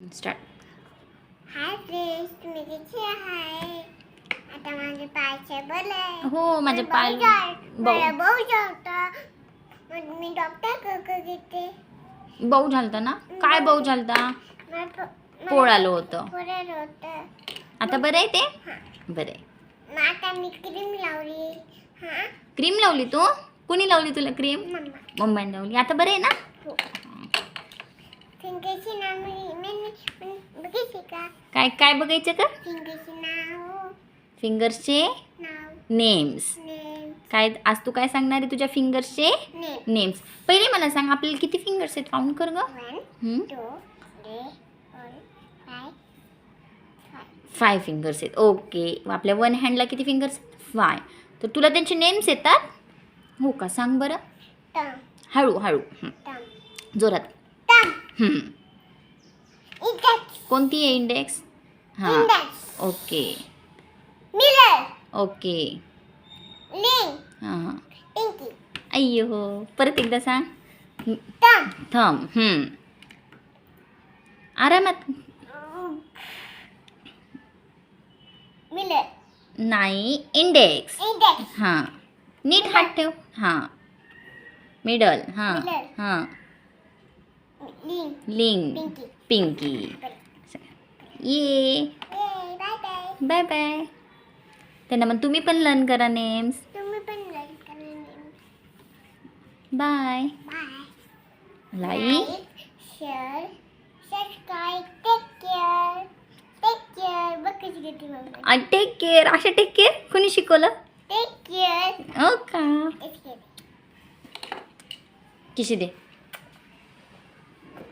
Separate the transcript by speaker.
Speaker 1: Start
Speaker 2: hi friends तुम्ही कसे आहे? आता माझे पायचे बरे
Speaker 1: हो माझे पाय
Speaker 2: मला बहु जळतं. मग मी डॉक्टरकडे घेते.
Speaker 1: बहु झालता ना? काय बहु झालता? पोळ आलं होतं.
Speaker 2: पोळं होतं.
Speaker 1: आता बरं आहे ते?
Speaker 2: हा.
Speaker 1: बरं आहे.
Speaker 2: आता मी क्रीम लावली. हा?
Speaker 1: क्रीम लावली तू? कुणी लावली तुला क्रीम
Speaker 2: मम्मा.
Speaker 1: लावली. आता बरं आहे ना?
Speaker 2: हो. फिंगरची नाव मी मी- मी- बघितली का
Speaker 1: काय काय बघायचं का फिंगर्सचे नेम्स.
Speaker 2: नेम
Speaker 1: काय आज तू काय सांगणार आहे तुझ्या फिंगर्सचे
Speaker 2: नेम
Speaker 1: नेम्स. पहिले मला सांग आपल्याला किती फिंगर्स आहेत? काउंट कर ग.
Speaker 2: फाय
Speaker 1: फिंगर्स आहेत. ओके आपल्या वन हँडला किती फिंगर्स फाय तर तुला त्यांचे नेम्स येतात? हो का? सांग बरं. हळू हळू. जोरात. कोणती आहे इंडेक्स हां. ओके.
Speaker 2: Mirror
Speaker 1: okay. हां
Speaker 2: पिंकी
Speaker 1: अय्यो हो. परत एकदा सांग. थम. आरामात.
Speaker 2: मिरर
Speaker 1: नाही इंडेक्स
Speaker 2: इंडेक्स
Speaker 1: हां. नीट हात ठेव. हां. मिडल हां. हां.
Speaker 2: लिंक
Speaker 1: लिंक
Speaker 2: पिंकी
Speaker 1: पिंकी ये.
Speaker 2: बाय बाय
Speaker 1: बाय बाय त्यांना मग तुम्ही पण लर्न करा names bye
Speaker 2: bye
Speaker 1: like
Speaker 2: share subscribe take care take care बघ कशी घेते मम्मा.
Speaker 1: टेक केअर अशा टेक केअर कोणी शिकवलं?
Speaker 2: टेक केअर
Speaker 1: हो का? किशी दे.